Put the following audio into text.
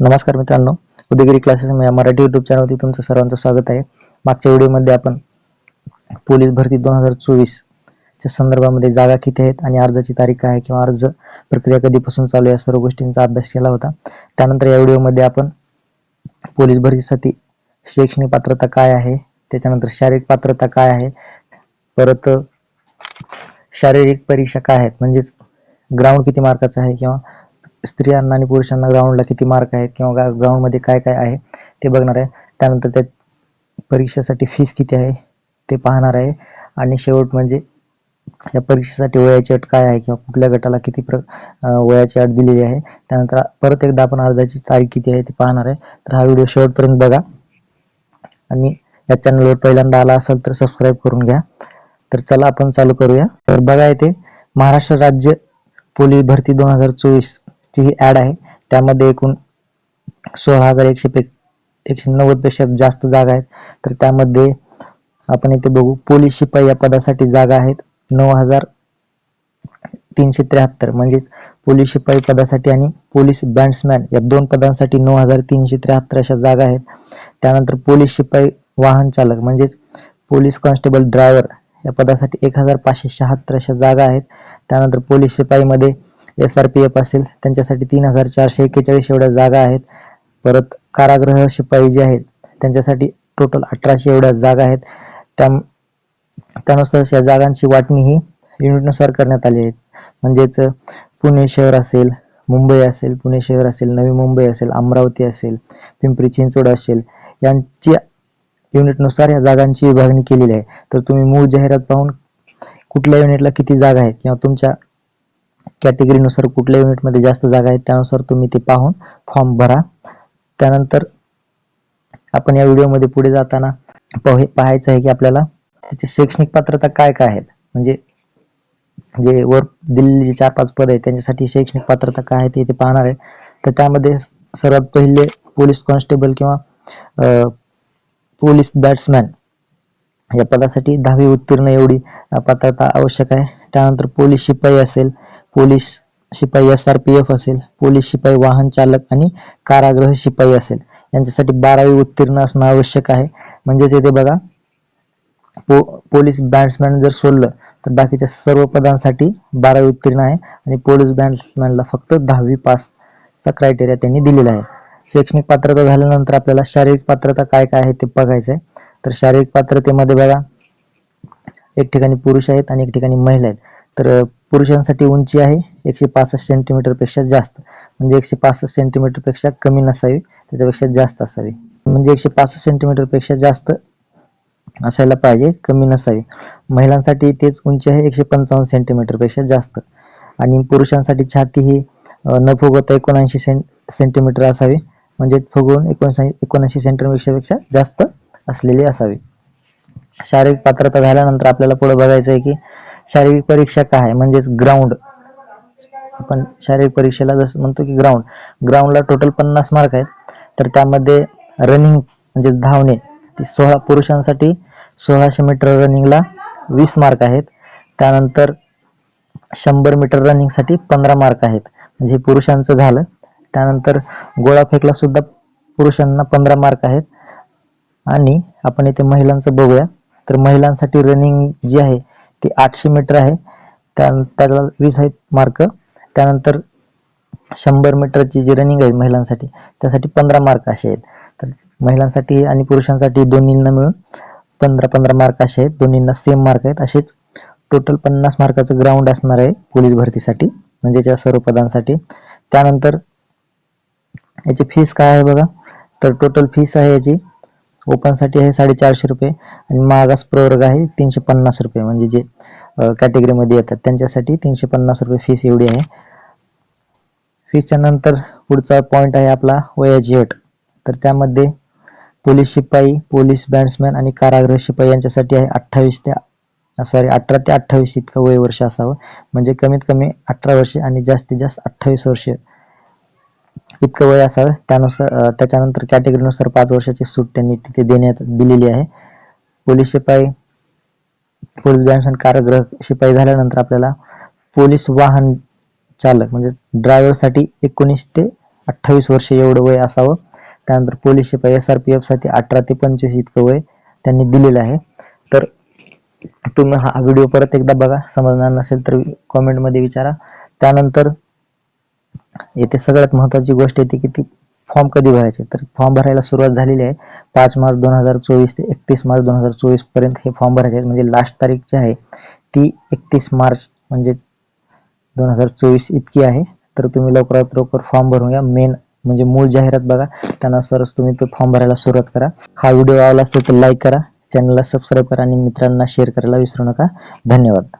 नमस्कार मित्रांनो. उदयगिरी क्लासेस या मराठी युट्यूब चॅनलवरती तुमचं सर्वांचं स्वागत आहे. मागच्या व्हिडिओमध्ये आपण पोलीस भरती दोन हजार चोवीस च्या संदर्भामध्ये जागा किती आहेत आणि अर्जाची तारीख काय किंवा अर्ज प्रक्रिया कधीपासून चालू या सर्व गोष्टींचा अभ्यास केला होता. त्यानंतर या व्हिडिओमध्ये आपण पोलीस भरतीसाठी शैक्षणिक पात्रता काय आहे त्याच्यानंतर शारीरिक पात्रता काय आहे परत शारीरिक परीक्षा काय आहेत म्हणजेच ग्राउंड किती मार्काचं आहे किंवा स्त्रियांना आणि पुरुषांना ग्राउंडला किती मार्क आहेत किंवा ग्राउंडमध्ये काय काय आहे ते बघणार आहे. त्यानंतर त्या परीक्षेसाठी फीस किती आहे ते पाहणार आहे. आणि शेवट म्हणजे या परीक्षेसाठी वयाची अट काय आहे किंवा कुठल्या गटाला किती प्र वयाची अट दिलेली आहे. त्यानंतर परत एकदा आपण अर्जाची तारीख किती आहे ते पाहणार आहे. तर हा व्हिडिओ शेवटपर्यंत बघा. आणि या चॅनलवर पहिल्यांदा आला असेल तर सबस्क्राईब करून घ्या. तर चला आपण चालू करूया. तर बघा येते महाराष्ट्र राज्य पोलीस भरती दोन हजार चोवीस. ची ही ऍड आहे. त्यामध्ये एकूण सोळा हजार एकशे पे एकशे नव्वदपेक्षा जास्त जागा आहेत. तर त्यामध्ये आपण इथे बघू. पोलीस शिपाई या पदासाठी जागा आहेत. नऊ हजार तीनशे त्र्याहत्तर. म्हणजेच पोलीस शिपाई पदासाठी आणि पोलीस बँड्समॅन या दोन पदांसाठी नऊ हजार तीनशे त्र्याहत्तर अशा जागा आहेत. त्यानंतर पोलीस शिपाई वाहन चालक म्हणजेच पोलीस कॉन्स्टेबल ड्रायव्हर या पदासाठी एक हजार पाचशे शहात्तर अशा जागा आहेत. त्यानंतर पोलीस शिपाईमध्ये एस आर पी एफ असेल त्यांच्यासाठी तीन हजार चारशे एक्केचाळीस एवढ्या जागा आहेत. परत कारागृह शिपाई जे आहेत त्यांच्यासाठी टोटल अठराशे एवढ्या जागा आहेत. त्या त्यानुसार या जागांची वाटणी ही युनिटनुसार करण्यात आली आहे. म्हणजेच पुणे शहर असेल मुंबई असेल पुणे शहर असेल नवी मुंबई असेल अमरावती असेल पिंपरी चिंचवड असेल यांची युनिटनुसार या जागांची विभागणी केलेली आहे. तर तुम्ही मूळ जाहिरात पाहून कुठल्या युनिटला किती जागा आहेत किंवा तुमच्या कॅटेगरीनुसार कुठल्या युनिटमध्ये जास्त जागा आहेत त्यानुसार तुम्ही ते पाहून फॉर्म भरा. त्यानंतर आपण या व्हिडिओमध्ये पुढे जाताना पाह- पाहायचं आहे की आपल्याला त्याची शैक्षणिक पात्रता काय काय आहेत. म्हणजे जे वर दिलेली जे चार पाच पद आहेत त्यांच्यासाठी शैक्षणिक पात्रता काय आहे ते इथे पाहणार आहे. तर त्यामध्ये सर्वात पहिले पोलीस कॉन्स्टेबल किंवा अं, पोलीस बॅट्समॅन या पदासाठी दहावी उत्तीर्ण एवढी पात्रता आवश्यक आहे. त्यानंतर पोलीस शिपाई असेल पोलीस शिपाई एस आर पी एफ असेल पोलीस शिपाई वाहन चालक आणि कारागृह शिपाई असेल यांच्यासाठी बारावी उत्तीर्ण असणं आवश्यक आहे. म्हणजेच येथे बघा पो पोलीस बॅट्समॅन जर सोडलं तर बाकीच्या सर्व पदांसाठी बारावी उत्तीर्ण आहे आणि पोलीस बॅट्समॅनला फक्त दहावी पासचा क्रायटेरिया त्यांनी दिलेला आहे. शैक्षणिक पात्रता झाल्यानंतर आपल्याला शारीरिक पात्रता काय काय आहे ते बघायचं आहे. तर शारीरिक पात्रतेमध्ये बघा एक ठिकाणी पुरुष आहेत आणि एक ठिकाणी महिला आहेत. तर पुरुषांसाठी उंची आहे. एकशे पासष्ट सेंटीमीटरपेक्षा जास्त. म्हणजे एकशे पासष्ट सेंटीमीटरपेक्षा कमी नसावी. त्याच्यापेक्षा जास्त असावी. म्हणजे एकशे पासष्ट सेंटीमीटरपेक्षा जास्त असायला पाहिजे. कमी नसावी. महिलांसाठी तेच उंची आहे. एकशे पंचावन्न सेंटीमीटरपेक्षा जास्त. आणि पुरुषांसाठी छाती ही न फुगवता एकोणऐंशी सें सेंटीमीटर असावी. म्हणजे फुगवून एकोणऐंशी एकोणऐंशी सेंटीमीटरपेक्षा जास्त असलेली असावी. शारीरिक पात्रता झाल्यानंतर आपल्याला पुढे बघायचं आहे की शारीरिक परीक्षा काय आहे? म्हणजेच ग्राउंड आपण शारीरिक परीक्षेला जसं म्हणतो की ग्राउंड ग्राउंडला टोटल पन्नास मार्क आहेत. तर त्यामध्ये रनिंग म्हणजे धावणे ती सोळा पुरुषांसाठी सोळाशे मीटर रनिंगला वीस मार्क आहेत. त्यानंतर शंभर मीटर रनिंगसाठी पंधरा मार्क आहेत. म्हणजे पुरुषांचं झालं. त्यानंतर गोळा फेकला सुद्धा पुरुषांना पंधरा मार्क आहेत. आणि आपण इथे महिलांचं बघूया. तर महिलांसाठी रनिंग जी आहे ती आठशे मीटर आहे. त्या त्याला वीस आहेत मार्क त्यानंतर शंभर मीटरची जी रनिंग आहे महिलांसाठी त्यासाठी पंधरा मार्क असे आहेत. तर महिलांसाठी आणि पुरुषांसाठी दोन्हींना मिळून पंधरा पंधरा मार्क असे आहेत. दोन्हींना सेम मार्क आहेत. असेच टोटल पन्नास मार्काचं ग्राउंड असणार आहे पोलीस भरतीसाठी म्हणजे या सर्व पदांसाठी. त्यानंतर याची फीस काय आहे बघा? तर टोटल फीस आहे याची ओपनसाठी आहे साडेचारशे रुपये आणि मागास प्रवर्ग आहे तीनशे पन्नास रुपये. म्हणजे जे कॅटेगरीमध्ये येतात त्यांच्यासाठी तीनशे पन्नास रुपये फीस एवढी आहे. फीसच्या नंतर पुढचा पॉईंट आहे आपला वयाची अट. तर त्यामध्ये पोलीस शिपाई पोलीस बॅट्समॅन आणि कारागृह शिपाई यांच्यासाठी आहे अठ्ठावीस ते सॉरी अठरा ते अठ्ठावीस इतकं वय वर्ष असावं. म्हणजे कमीत कमी अठरा वर्षे आणि जास्तीत जास्त अठ्ठावीस वर्ष इतकं वय असावं. त्यानुसार त्याच्यानंतर कॅटेगरीनुसार पाच वर्षाची सूट त्यांनी तिथे देण्यात दिलेली आहे. पोलीस शिपाई पोलीस बँड कारागृह शिपाई झाल्यानंतर आपल्याला पोलीस वाहन चालक म्हणजे ड्रायव्हरसाठी एकोणीस ते अठ्ठावीस वर्ष एवढं वय असावं. त्यानंतर पोलीस शिपाई एस आर पी एफसाठी अठरा ते पंचवीस इतकं वय त्यांनी दिलेलं आहे. तर तुम्ही हा व्हिडिओ परत एकदा बघा. समजणार नसेल तर कॉमेंटमध्ये विचारा. त्यानंतर येथे सगळ्यात महत्वाची गोष्ट येते की ती फॉर्म कधी भरायचे? तर फॉर्म भरायला सुरुवात झालेली आहे पाच मार्च दोन हजार चोवीस ते एकतीस मार्च दोन हजार चोवीसपर्यंत हे फॉर्म भरायचे आहेत. म्हणजे लास्ट तारीख जी आहे ती एकतीस मार्च म्हणजे दोन हजार चोवीस इतकी आहे. तर तुम्ही लवकरात लवकर फॉर्म भरून घ्या. मेन म्हणजे मूळ जाहिरात बघा. त्यांना सरच तुम्ही तो फॉर्म भरायला सुरुवात करा. हा व्हिडिओ आवडला असतो तर लाईक करा. चॅनलला सबस्क्राईब करा आणि मित्रांना शेअर करायला विसरू नका. धन्यवाद.